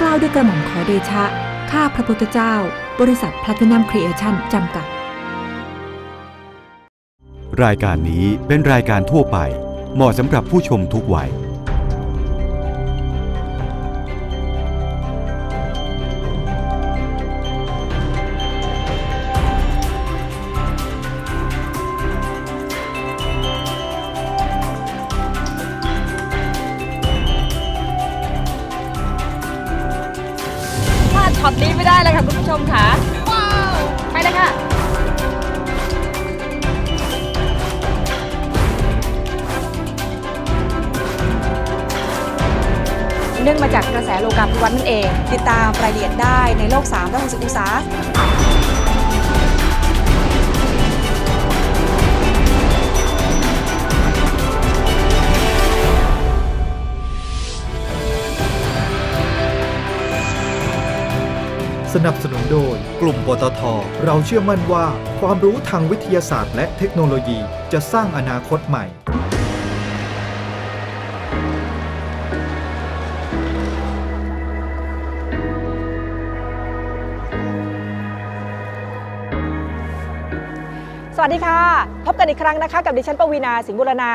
กล่าวด้วยกระหม่อมขอเดชะ ข้าพระพุทธเจ้า บริษัทแพลตินัมครีเอชั่นจำกัด รายการนี้เป็นรายการทั่วไป เหมาะสำหรับผู้ชมทุกวัย โลกาภิวัตน์นั่นเอง ติดตามรายละเอียดได้ในโลก3 6 0องศาสนับสนุนโดย กลุ่มปตท เราเชื่อมั่นว่า ความรู้ทางวิทยาศาสตร์และเทคโนโลยีจะสร้างอนาคตใหม่ วัสดีค่ะ พบกันอีกครั้งนะคะ กับดิฉันปวีนาสิงห์บุรณา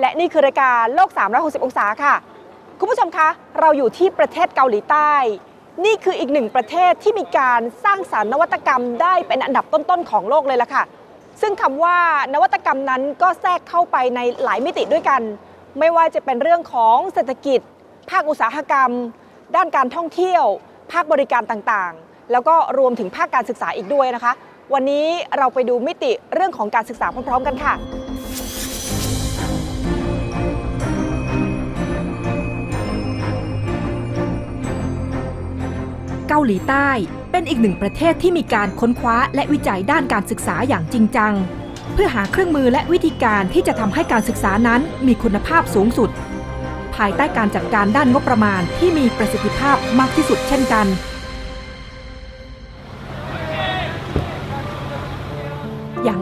และนี่คือรายการโลก 360 องศาค่ะ คุณผู้ชมคะ เราอยู่ที่ประเทศเกาหลีใต้ นี่คืออีกหนึ่งประเทศที่มีการสร้างสารรค์นวัตกรรมได้เป็นอันดับต้นๆของโลกเลยล่ะค่ะ ซึ่งคำว่านวัตกรรมนั้นก็แทรกเข้าไปในหลายมิติด้วยกัน ไม่ว่าจะเป็นเรื่องของเศรษฐกิจ ภาคอุตสาหกรรม ด้านการท่องเที่ยว ภาคบริการต่างๆ แล้วก็รวมถึงภาคการศึกษาอีกด้วยนะคะ วันนี้เราไปดูมิติเรื่องของการศึกษาพร้อมๆกันค่ะ เกาหลีใต้เป็นอีกหนึ่งประเทศที่มีการค้นคว้าและวิจัยด้านการศึกษาอย่างจริงจัง เพื่อหาเครื่องมือและวิธีการที่จะทำให้การศึกษานั้นมีคุณภาพสูงสุด ภายใต้การจัดการด้านงบประมาณที่มีประสิทธิภาพมากที่สุดเช่นกัน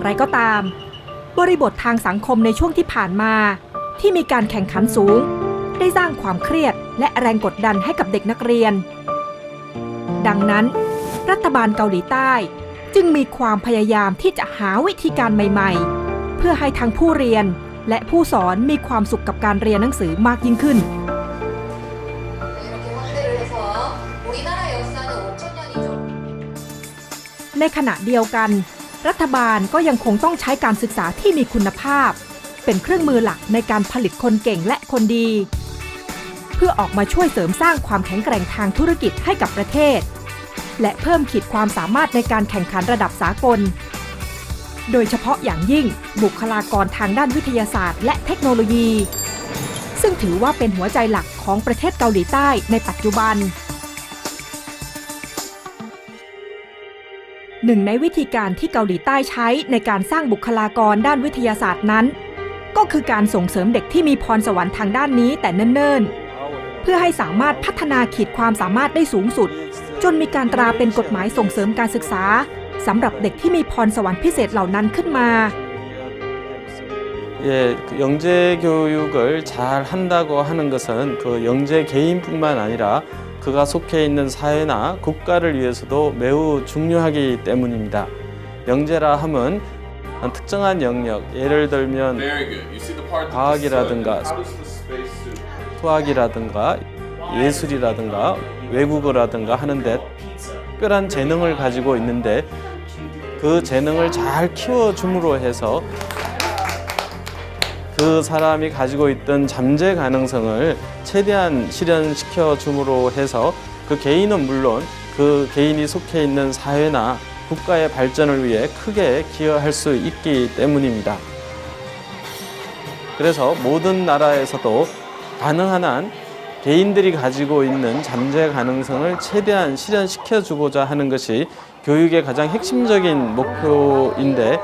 อย่างไรก็ตาม บริบททางสังคมในช่วงที่ผ่านมา ที่มีการแข่งขันสูง ได้สร้างความเครียดและแรงกดดันให้กับเด็กนักเรียน ดังนั้น รัฐบาลเกาหลีใต้ จึงมีความพยายามที่จะหาวิธีการใหม่ ๆ เพื่อให้ทั้งผู้เรียนและผู้สอนมีความสุขกับการเรียนหนังสือมากยิ่งขึ้นในขณะเดียวกัน รัฐบาลก็ยังคงต้องใช้การศึกษาที่มีคุณภาพ เป็นเครื่องมือหลักในการผลิตคนเก่งและคนดี เพื่อออกมาช่วยเสริมสร้างความแข็งแกร่งทางธุรกิจให้กับประเทศ และเพิ่มขีดความสามารถในการแข่งขันระดับสากล โดยเฉพาะอย่างยิ่งบุคลากรทางด้านวิทยาศาสตร์ และเทคโนโลยี ซึ่งถือว่าเป็นหัวใจหลักของประเทศเกาหลีใต้ในปัจจุบัน หนึ่งในวิธีการที่เกาหลีใต้ใช้ในการสร้างบุคลากรด้านวิทยาศาสตร์นั้น ก็คือการส่งเสริมเด็กที่มีพรสวรรค์ทางด้านนี้แต่เนิ่นๆ เพื่อให้สามารถพัฒนาขีดความสามารถได้สูงสุด จนมีการตราเป็นกฎหมายส่งเสริมการศึกษาสำหรับเด็กที่มีพรสวรรค์พิเศษเหล่านั้นขึ้นมา 예, 그 영재 교육을 잘 한다고 하는 것은 그 영재 개인뿐만 아니라 그가 속해 있는 사회나 국가를 위해서도 매우 중요하기 때문입니다. 영재라 함은 특정한 영역, 예를 들면 과학이라든가? 수학이라든가 예술이라든가 외국어라든가 하는데 특별한 재능을 가지고 있는데 그 재능을 잘 키워줌으로 해서 그 사람이 가지고 있던 잠재 가능성을 최대한 실현시켜 줌으로 해서 그 개인은 물론 그 개인이 속해 있는 사회나 국가의 발전을 위해 크게 기여할 수 있기 때문입니다. 그래서 모든 나라에서도 가능한 한 개인들이 가지고 있는 잠재 가능성을 최대한 실현시켜 주고자 하는 것이 교육의 가장 핵심적인 목표인데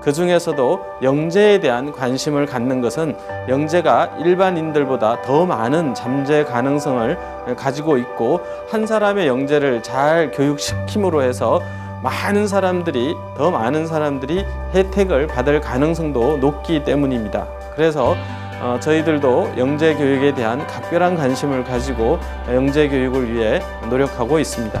그 중에서도 영재에 대한 관심을 갖는 것은 영재가 일반인들보다 더 많은 잠재 가능성을 가지고 있고 한 사람의 영재를 잘 교육시킴으로 해서 많은 사람들이 더 많은 사람들이 혜택을 받을 가능성도 높기 때문입니다. 그래서 어, 저희들도 영재 교육에 대한 각별한 관심을 가지고 영재 교육을 위해 노력하고 있습니다.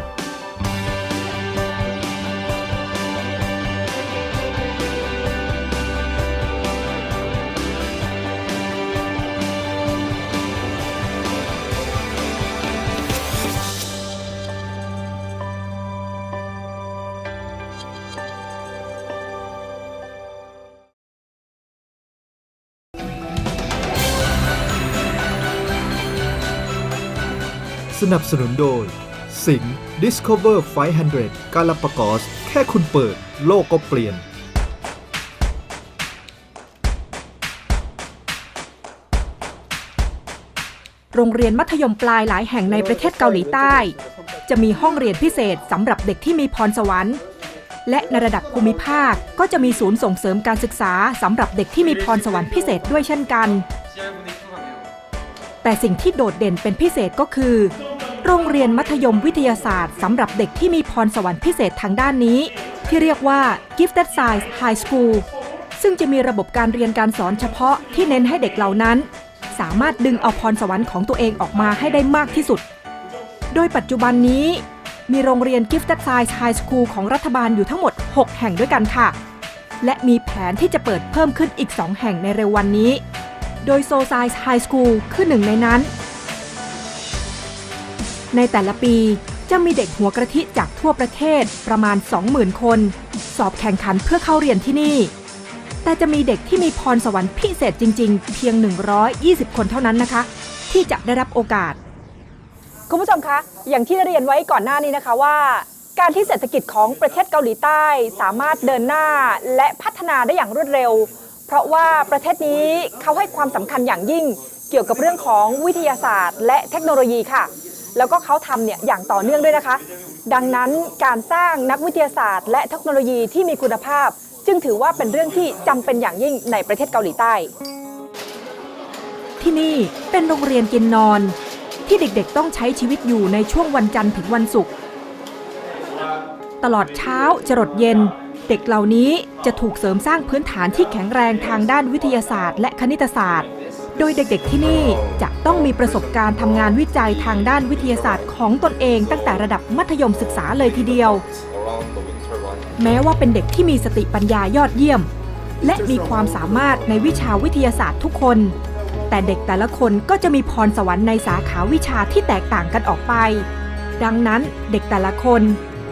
นับสนุนโดย สิง Discover 500 กาลาปากอส แค่คุณเปิด โลกก็เปลี่ยน โรงเรียนมัธยมปลายหลายแห่งในประเทศเกาหลีใต้ จะมีห้องเรียนพิเศษสำหรับเด็กที่มีพรสวรรค์ และในระดับภูมิภาคก็จะมีศูนย์ส่งเสริมการศึกษาสำหรับเด็กที่มีพรสวรรค์พิเศษด้วยเช่นกัน แต่สิ่งที่โดดเด่นเป็นพิเศษก็คือ โรงเรียนมัธยมวิทยาศาสตร์สำหรับเด็กที่มีพรสวรรค์พิเศษทางด้านนี้ ที่เรียกว่า Gifted Science High School ซึ่งจะมีระบบการเรียนการสอนเฉพาะที่เน้นให้เด็กเหล่านั้น สามารถดึงเอาพรสวรรค์ของตัวเองออกมาให้ได้มากที่สุด โดยปัจจุบันนี้ มีโรงเรียน Gifted Science High School ของรัฐบาลอยู่ทั้งหมด 6 แห่งด้วยกันค่ะ และมีแผนที่จะเปิดเพิ่มขึ้นอีก 2 แห่งในเร็ววันนี้ โดย so Science High School คือหนึ่งในนั้น ในแต่ละปีจะมีเด็กหัวกระทิจากทั่วประเทศประมาณ 20,000 คน สอบแข่งขันเพื่อเข้าเรียนที่นี่ แต่จะมีเด็กที่มีพรสวรรค์พิเศษจริง ๆ เพียง 120 คนเท่านั้นนะคะ ที่จะได้รับโอกาส คุณผู้ชมคะ อย่างที่เรียนไว้ก่อนหน้านี้นะคะว่า การที่เศรษฐกิจของประเทศเกาหลีใต้สามารถเดินหน้าและพัฒนาได้อย่างรวดเร็ว เพราะว่าประเทศนี้เขาให้ความสำคัญอย่างยิ่ง เกี่ยวกับเรื่องของวิทยาศาสตร์ และเทคโนโลยีค่ะ แล้วก็เขาทำเนี่ยอย่างต่อเนื่องด้วยนะคะ ดังนั้นการสร้างนักวิทยาศาสตร์ และเทคโนโลยีที่มีคุณภาพ จึงถือว่าเป็นเรื่องที่จำเป็นอย่างยิ่งในประเทศเกาหลีใต้ ที่นี่เป็นโรงเรียนกินนอน ที่เด็กๆต้องใช้ชีวิตอยู่ในช่วงวันจันทร์ถึงวันศุกร์ตลอดเช้าจรดเย็น เด็กเหล่านี้จะถูกเสริมสร้างพื้นฐานที่แข็งแรงทางด้านวิทยาศาสตร์ และคณิตศาสตร์ โดยเด็กๆที่นี่จะต้องมีประสบการณ์ทำงานวิจัยทางด้านวิทยาศาสตร์ของตนเองตั้งแต่ระดับมัธยมศึกษาเลยทีเดียว แม้ว่าเป็นเด็กที่มีสติปัญญายอดเยี่ยม และมีความสามารถในวิชาวิทยาศาสตร์ทุกคน แต่เด็กแต่ละคนก็จะมีพรสวรรค์ในสาขาวิชาที่แตกต่างกันออกไป ดังนั้นเด็กแต่ละคน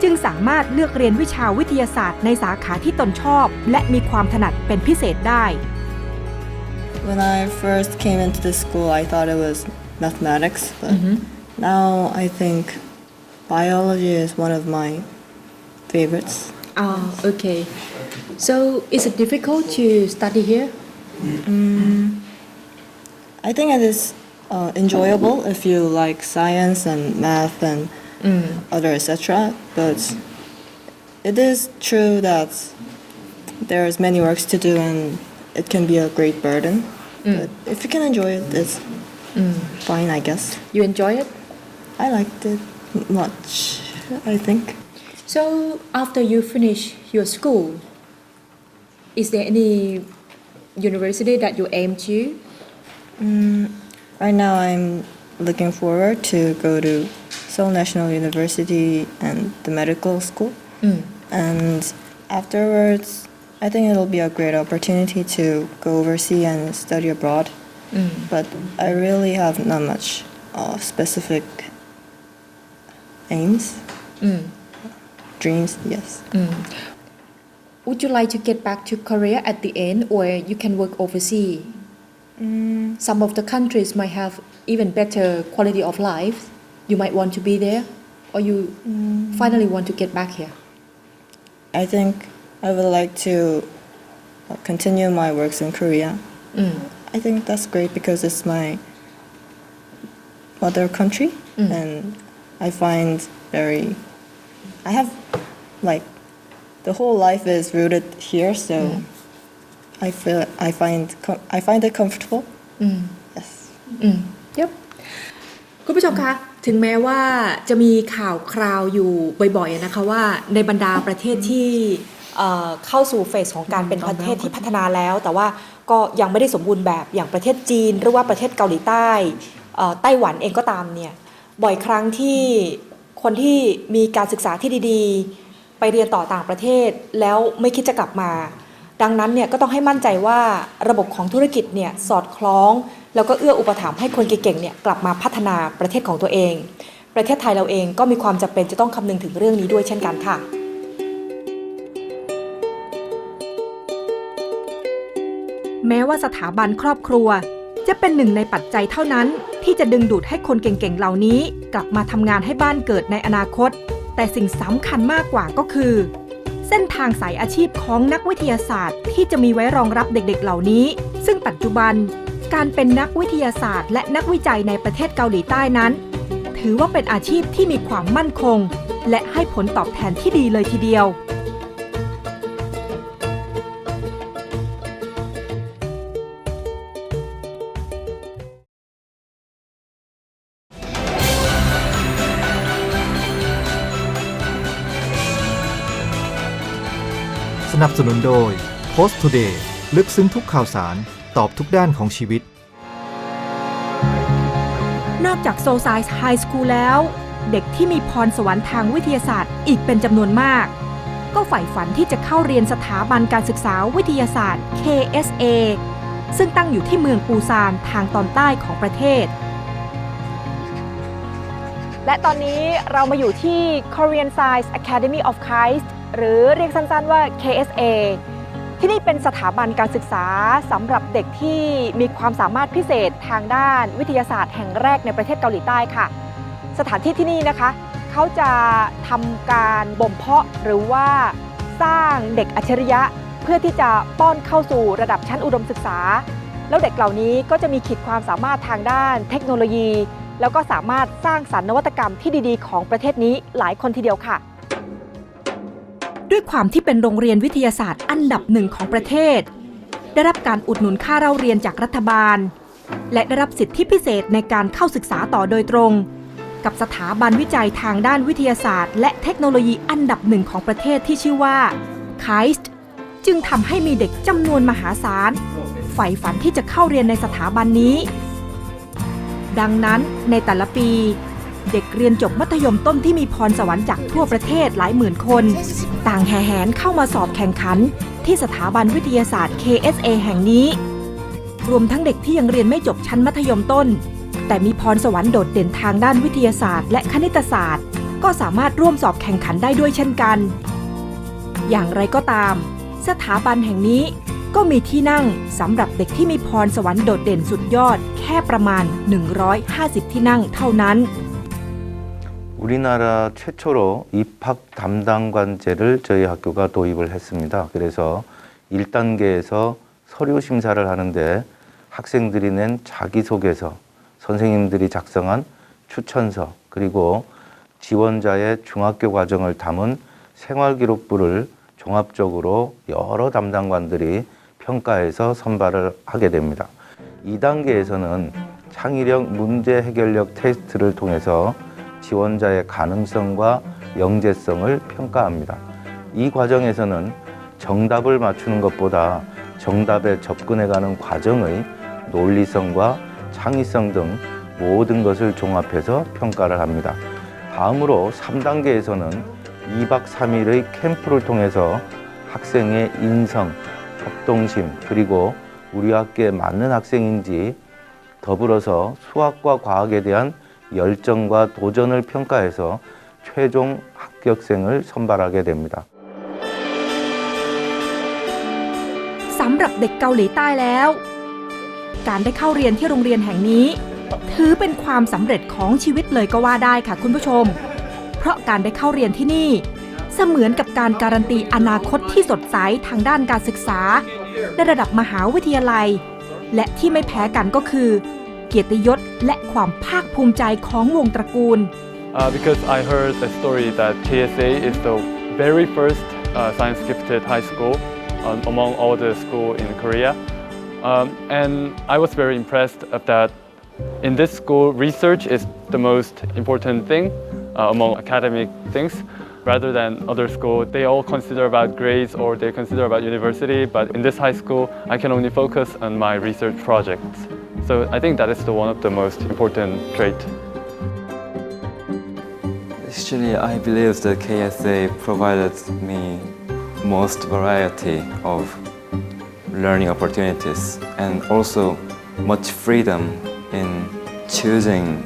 จึงสามารถเลือกเรียนวิชาวิทยาศาสตร์ในสาขาที่ตนชอบ และมีความถนัดเป็นพิเศษได้ When I first came into the school, I thought it was mathematics, but mm-hmm. now I think biology is one of my favorites. Oh, okay. So is it difficult to study here? Mm, I think it is uh, enjoyable if you like science and math and mm. other etc. But it is true that there's many works to do and it can be a great burden. Mm. But if you can enjoy it, it's mm. fine, I guess. You enjoy it? I liked it much, I think. So after you finish your school, is there any university that you aim to? Mm, right now, I'm looking forward to go to Seoul National University and the medical school. And afterwards, I think it'll be a great opportunity to go overseas and study abroad. Mm. But I really have not much uh, specific aims, mm. dreams, yes. Mm. Would you like to get back to Korea at the end, or you can work overseas? Some of the countries might have even better quality of life. You might want to be there, or you finally want to get back here. I think I would like to uh, continue my works in Korea. I think that's great because it's my mother country, and I find very. I have, like, the whole life is rooted here, so I feel I find com- I find it comfortable. Yes. อืม Yep คุณผู้ชมคะ ถึงแม้ว่าจะมีข่าวคราวอยู่บ่อยๆนะคะว่าในบรรดาประเทศที่ เข้าสู่เฟสของการเป็นประเทศที่พัฒนาแล้ว แต่ว่าก็ยังไม่ได้สมบูรณ์แบบอย่างประเทศจีน หรือว่าประเทศเกาหลีใต้ไต้หวันเองก็ตามเนี่ยบ่อยครั้งที่คนที่มีการศึกษาที่ดีๆ ไปเรียนต่อต่างประเทศ แล้วไม่คิดจะกลับมา ดังนั้นเนี่ยก็ต้องให้มั่นใจว่าระบบของธุรกิจเนี่ยสอดคล้อง แล้วก็เอื้ออุปถัมภ์ให้คนเก่งๆเนี่ยกลับมาพัฒนาประเทศของตัวเอง ประเทศไทยเราเองก็มีความจำเป็นจะต้องคำนึงถึงเรื่องนี้ด้วยเช่นกันค่ะ แม้ว่าสถาบันครอบครัว จะเป็นหนึ่งในปัจจัยเท่านั้น ที่จะดึงดูดให้คนเก่งๆเหล่านี้ กลับมาทำงานให้บ้านเกิดในอนาคต แต่สิ่งสำคัญมากกว่าก็คือ เส้นทางสายอาชีพของนักวิทยาศาสตร์ ที่จะมีไว้รองรับเด็กๆเหล่านี้ ซึ่งปัจจุบัน การเป็นนักวิทยาศาสตร์ และนักวิจัยในประเทศเกาหลีใต้นั้น ถือว่าเป็นอาชีพที่มีความมั่นคง และให้ผลตอบแทนที่ดีเลยทีเดียว นับสนุนโดย Post Today ลึกซึ้งทุกข่าวสาร ตอบทุกด้านของชีวิต นอกจากโซไซส์ไฮสคูลแล้ว เด็กที่มีพรสวรรค์ทางวิทยาศาสตร์อีกเป็นจำนวนมาก ก็ใฝ่ฝันที่จะเข้าเรียนสถาบันการศึกษาวิทยาศาสตร์ KSA ซึ่งตั้งอยู่ที่เมืองปูซานทางตอนใต้ของประเทศ และตอนนี้เรามาอยู่ที่ Korean Science Academy of Christ หรือเรียกสั้นๆว่า KSA ที่นี่เป็นสถาบันการศึกษาสำหรับเด็กที่มีความสามารถพิเศษทางด้านวิทยาศาสตร์แห่งแรกในประเทศเกาหลีใต้ค่ะ สถานที่ที่นี่นะคะเขาจะทำการบ่มเพาะหรือว่าสร้างเด็กอัจฉริยะ เพื่อที่จะป้อนเข้าสู่ระดับชั้นอุดมศึกษา แล้วเด็กเหล่านี้ก็จะมีขีดความสามารถทางด้านเทคโนโลยี แล้วก็สามารถสร้างสรรค์นวัตกรรมที่ดีๆ ของประเทศนี้หลายคนทีเดียวค่ะ ด้วยความที่เป็นโรงเรียนวิทยาศาสตร์อันดับหนึ่งของประเทศ ได้รับการอุดหนุนค่าเล่าเรียนจากรัฐบาล และได้รับสิทธิพิเศษในการเข้าศึกษาต่อโดยตรง กับสถาบันวิจัยทางด้านวิทยาศาสตร์ และเทคโนโลยีอันดับหนึ่งของประเทศที่ชื่อว่า KAIST จึงทำให้มีเด็กจำนวนมหาศาลใฝ่ฝันที่จะเข้าเรียนในสถาบันนี้ ดังนั้นในแต่ละปี เด็กเรียนจบมัธยมต้นที่มีพรสวรรค์จากทั่วประเทศหลายหมื่นคน ต่างแห่แหนเข้ามาสอบแข่งขัน ที่สถาบันวิทยาศาสตร์ KSA แห่งนี้ รวมทั้งเด็กที่ยังเรียนไม่จบชั้นมัธยมต้น แต่มีพรสวรรค์โดดเด่นทางด้านวิทยาศาสตร์ และคณิตศาสตร์ ก็สามารถร่วมสอบแข่งขันได้ด้วยเช่นกัน อย่างไรก็ตาม สถาบันแห่งนี้ก็มีที่นั่งสำหรับเด็กที่มีพรสวรรค์โดดเด่นสุดยอด แค่ประมาณ 150 ที่นั่งเท่านั้น 우리나라 최초로 입학 담당관제를 저희 학교가 도입을 했습니다. 그래서 1단계에서 서류 심사를 하는데 학생들이 낸 자기소개서, 선생님들이 작성한 추천서, 그리고 지원자의 중학교 과정을 담은 생활기록부를 종합적으로 여러 담당관들이 평가해서 선발을 하게 됩니다. 2단계에서는 창의력 문제 해결력 테스트를 통해서 지원자의 가능성과 영재성을 평가합니다. 이 과정에서는 정답을 맞추는 것보다 정답에 접근해가는 과정의 논리성과 창의성 등 모든 것을 종합해서 평가를 합니다. 다음으로 3단계에서는 2박 3일의 캠프를 통해서 학생의 인성, 협동심, 그리고 우리 학교에 맞는 학생인지 더불어서 수학과 과학에 대한 열정과 도전을 평가해서 최종 합격생을 선발하게 됩니다. สำหรับเด็กเกาหลีใต้แล้ว การได้เข้าเรียนที่โรงเรียนแห่งนี้ ถือเป็นความสำเร็จของชีวิตเลยก็ว่าได้ค่ะคุณผู้ชม เพราะการได้เข้าเรียนที่นี่ เสมือนกับการการันตีอนาคตที่สดใสทางด้านการศึกษาในระดับมหาวิทยาลัย และที่ไม่แพ้กันก็คือ เกียรติยศและความภาคภูมิใจของวงตระกูล uh, because I heard the story that KSA is the very first uh, science gifted high school um, among all the school in Korea. Um, and I was very impressed of that. In this school, research is the most important thing uh, among academic things. rather than other school. They all consider about grades or they consider about university, but in this high school, I can only focus on my research projects. So I think that is the one of the most important trait. Actually, I believe the KSA provided me most variety of learning opportunities and also much freedom in choosing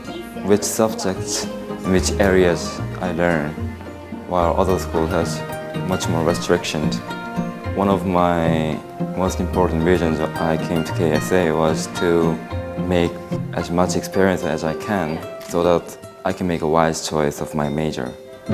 which subjects which areas I learn, while other schools has much more restrictions. One of my most important reasons I came to KSA was to make as much experience as I can so that I can make a wise choice of my major.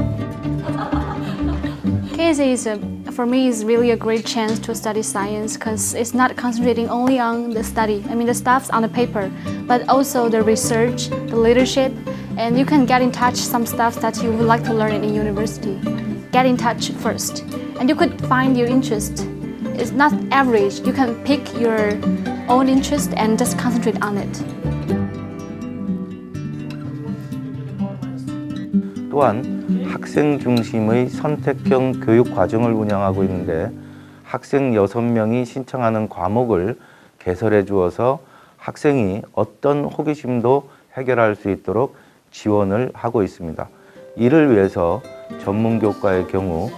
KSA is a, for me is really a great chance to study science because it's not concentrating only on the study. I mean the stuff's on the paper, but also the research, the leadership, and you can get in touch some stuff that you would like to learn in university. Get in touch first, and you could find your interest. It's not average. You can pick your own interest and just concentrate on it. 또한 학생 중심의 선택형 교육 과정을 운영하고 있는데 학생 6명이 신청하는 과목을 개설해 주어서 학생이 어떤 호기심도 해결할 수 있도록 지원을 하고 있습니다. 이를 위해서 전문 교과의 경우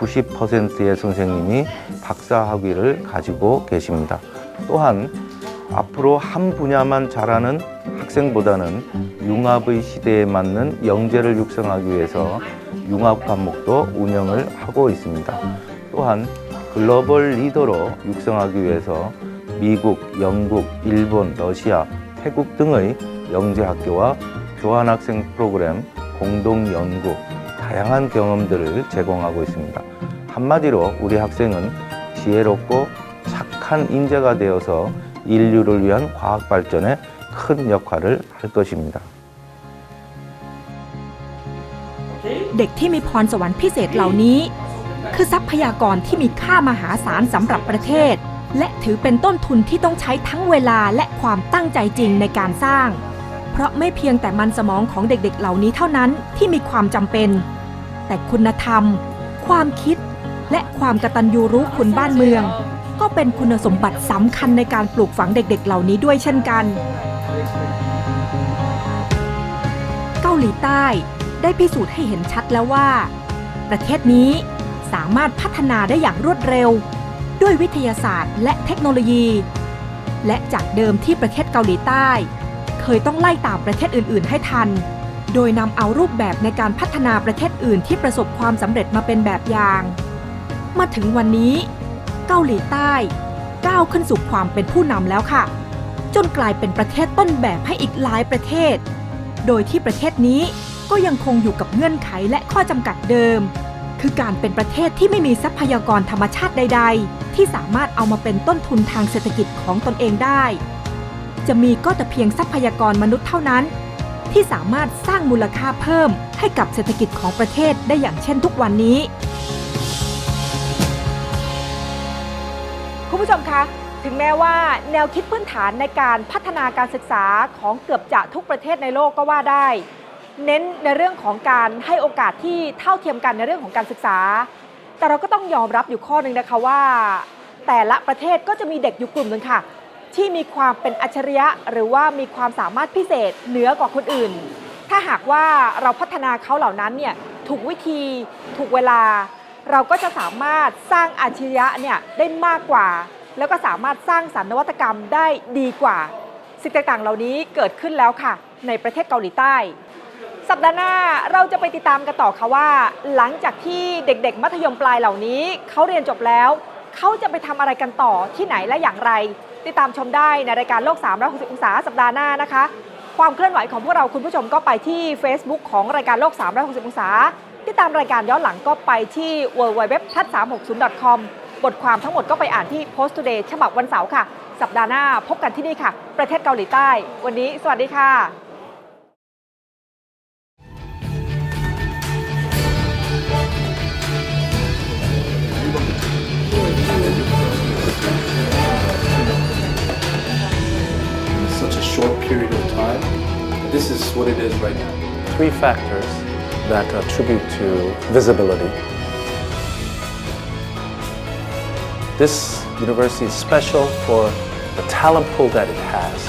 90%의 선생님이 박사 학위를 가지고 계십니다. 또한 앞으로 한 분야만 잘하는 학생보다는 융합의 시대에 맞는 영재를 육성하기 위해서 융합 과목도 운영을 하고 있습니다. 또한 글로벌 리더로 육성하기 위해서 미국, 영국, 일본, 러시아, 태국 등의 영재 학교와 교환 학생 프로그램, 공동 연구, 다양한 경험들을 제공하고 있습니다. 한마디로 우리 학생은 지혜롭고 착한 인재가 되어서 인류를 위한 과학 발전에 큰 역할을 할 것입니다. เด็กที่มีพรสวรรค์พิเศษเหล่านี้ คือทรัพยากรที่มีค่ามหาศาลสำหรับประเทศ และถือเป็นต้นทุนที่ต้องใช้ทั้งเวลาและความตั้งใจจริงในการสร้าง เพราะไม่เพียงแต่มันสมองของเด็กๆ เหล่านี้เท่านั้นที่มีความจำเป็น แต่คุณธรรม ความคิด และความกตัญญูรู้คุณบ้านเมือง ก็เป็นคุณสมบัติสำคัญในการปลูกฝังเด็กๆ เหล่านี้ด้วยเช่นกัน เกาหลีใต้ได้พิสูจน์ให้เห็นชัดแล้วว่า ประเทศนี้สามารถพัฒนาได้อย่างรวดเร็ว ด้วยวิทยาศาสตร์และเทคโนโลยี และจากเดิมที่ประเทศเกาหลีใต้ เคยต้องไล่ตามประเทศอื่น ๆ ให้ทัน โดยนำเอารูปแบบในการพัฒนาประเทศอื่นที่ประสบความสำเร็จมาเป็นแบบอย่าง มาถึงวันนี้ เกาหลีใต้ก้าวขึ้นสู่ความเป็นผู้นำแล้วค่ะ จนกลายเป็นประเทศต้นแบบให้อีกหลายประเทศ โดยที่ประเทศนี้ก็ยังคงอยู่กับเงื่อนไขและข้อจำกัดเดิม คือการเป็นประเทศที่ไม่มีทรัพยากรธรรมชาติใด ๆ ที่สามารถเอามาเป็นต้นทุนทางเศรษฐกิจของตนเองได้ จะมีก็แต่เพียงทรัพยากรมนุษย์เท่านั้น ที่สามารถสร้างมูลค่าเพิ่ม ให้กับเศรษฐกิจของประเทศได้อย่างเช่นทุกวันนี้ คุณผู้ชมคะถึงแม้ว่าแนวคิดพื้นฐานในการพัฒนาการศึกษาของเกือบจะทุกประเทศในโลกก็ว่าได้ เน้นในเรื่องของการให้โอกาสที่เท่าเทียมกันในเรื่องของการศึกษา แต่เราก็ต้องยอมรับอยู่ข้อหนึ่งนะคะว่า แต่ละประเทศก็จะมีเด็กอยู่กลุ่มหนึ่งค่ะ ที่มีความเป็นอัจฉริยะ หรือว่ามีความสามารถพิเศษเหนือกว่าคนอื่น ถ้าหากว่าเราพัฒนาเขาเหล่านั้นเนี่ยถูกวิธีถูกเวลา เราก็จะสามารถสร้างอัจฉริยะเนี่ยได้มากกว่า แล้วก็สามารถสร้างสรรค์นวัตกรรมได้ดีกว่า สิ่งต่างๆ เหล่านี้เกิดขึ้นแล้วค่ะ ในประเทศเกาหลีใต้ สัปดาห์หน้าเราจะไปติดตามกันต่อค่ะว่า หลังจากที่เด็กๆ มัธยมปลายเหล่านี้เขาเรียนจบแล้วเขาจะไปทำอะไรกันต่อที่ไหนและอย่างไร ติดตามชมได้ในรายการโลก360องศาสัปดาห์หน้านะคะ ความเคลื่อนไหวของพวกเราคุณผู้ชมก็ไปที่ Facebook ของรายการโลก360องศาติดตามรายการย้อนหลังก็ไปที่ www ทัด360 com บทความทั้งหมดก็ไปอ่านที่ Post Today ฉบับวันเสาร์ค่ะ สัปดาห์หน้าพบกันที่นี่ค่ะ ประเทศเกาหลีใต้ วันนี้ สวัสดีค่ะ short period of time. This is what it is right now. Three factors that attribute to visibility. This university is special for the talent pool that it has.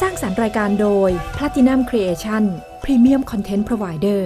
สร้างสรรค์รายการโดย Platinum Creation Premium Content Provider